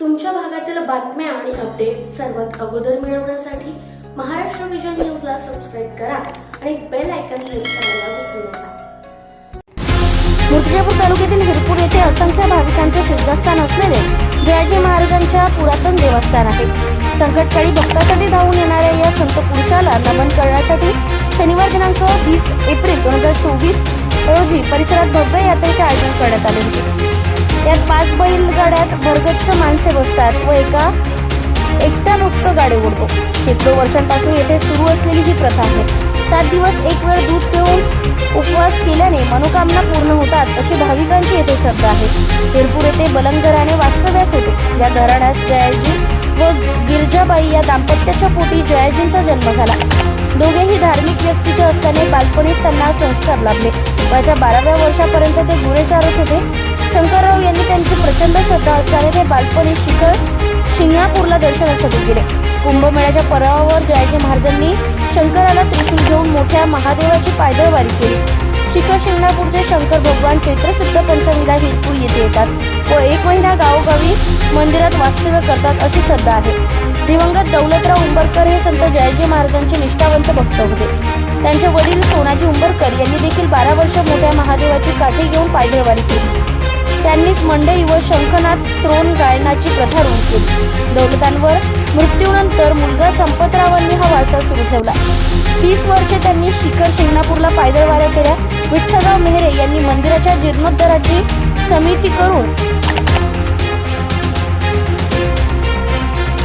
तुमच्या भागातील बातम्या आणि अपडेट सर्वात अगोदर मिळवण्यासाठी महाराष्ट्र विजन न्यूजला सबस्क्राईब करा आणि बेल आयकॉन प्रेस करायला विसरू नका. मूर्तिजापूर तालुक्यातील हिरपूर येथे असंख्य भाविकांचे श्रद्धास्थान असलेले जयाजी महाराजांच्या पुरातन देवस्थान आहे. संकटकाळी भक्तासाठी धावून येणाऱ्या या संत पुरुषाला नमन करण्यासाठी शनिवार दिनांक वीस एप्रिल दोन हजार चोवीस रोजी परिसरात भव्य यात्रेचे आयोजन करण्यात आले होते. यात पाच बैलगाड्यात भरगच्च माणसे बसतात व एका एकटा भक्त गाडी ओढतो. शेकडो वर्षांपासून येथे सुरू असलेली ही प्रथा आहे. सात दिवस एक वेळ दूध पिऊन उपवास केल्याने मनोकामना पूर्ण होतात अशी भाविकांची येथे श्रद्धा आहे. हिरपूर येथे बलंगराने वास्तव्यास होते. या घराण्यास जयाजी व गिरजाबाई या दाम्पत्याच्या पोटी जयाजींचा जन्म झाला. दोघेही धार्मिक व्यक्तीचे असल्याने बालपणीच त्यांना संस्कार लाभले. वयाच्या बाराव्या वर्षापर्यंत ते गुरे चालत होते. शंकरराव यांनी त्यांची प्रचंड श्रद्धा असल्याने ते बालपणी शिखर शिंगणापूरला दर्शनासाठी गेले. कुंभमेळ्याच्या पर्वावर जयाजी महाराजांनी शंकराला त्रिशूल घेऊन मोठ्या महादेवाची पायदळवारी केली. शिखर शिंगणापूरचे शंकर भगवान चैत्रशुद्ध पंचमीला हिरपूर येथे येतात व एक महिना गावोगावी मंदिरात वास्तव्य करतात अशी श्रद्धा आहे. दिवंगत दौलतराव उंबरकर हे संत जयाजी महाराजांचे निष्ठावंत भक्त होते. त्यांचे वडील सोनाजी उंबरकर यांनी देखील बारा वर्ष मोठ्या महादेवाची काठी घेऊन पायदळवारी केली. त्यांनीच मंडई व शंखनाथ त्रोण गायनाची प्रथा रूढ केली. दौलतांवर मृत्यूनंतर मुलगा संपतरावांनी हा वारसा सुरू ठेवला. तीस वर्षे त्यांनी शिखर शिंगणापूरला पायदळवाऱ्या केल्या. विठ्ठलराव मेहरे यांनी मंदिराच्या जीर्णोद्धाराची समिती करून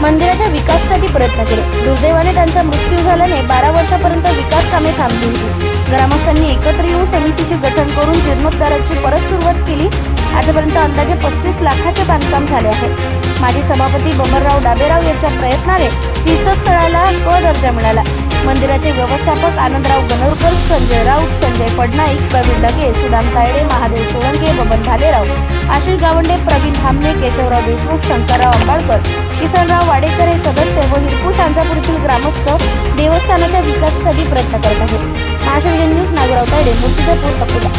मंदिराच्या विकासासाठी प्रयत्न केले. दुर्दैवाने त्यांचा मृत्यू झाल्याने बारा वर्षापर्यंत विकास कामे थांबली होती. ग्रामस्थांनी एकत्र येऊन समितीचे गठन करून जीर्णोद्धाराची परत सुरुवात केली. आतापर्यंत अंदाजे पस्तीस लाखाचे बांधकाम झाले आहे. माजी सभापती बबनराव डाबेराव यांच्या प्रयत्नाने तीर्थस्थळाला क दर्जा मिळाला. मंदिराचे व्यवस्थापक आनंदराव गनोरकर संजय राऊत संजय फडनाईक प्रवीण लगे सुदाम तायडे महादेव सोळंके बबन भालेराव आशिष गावंडे प्रवीण धामणे केशवराव देशमुख शंकरराव अंबाळकर किसनराव वाडेकर हे सदस्य व हिरपूर सांजापूर येथील ग्रामस्थ देवस्थानाच्या विकासासाठी प्रयत्न करत आहेत. महाशिवजन न्यूज नागराव तायडे मूर्तिजापूर अकोला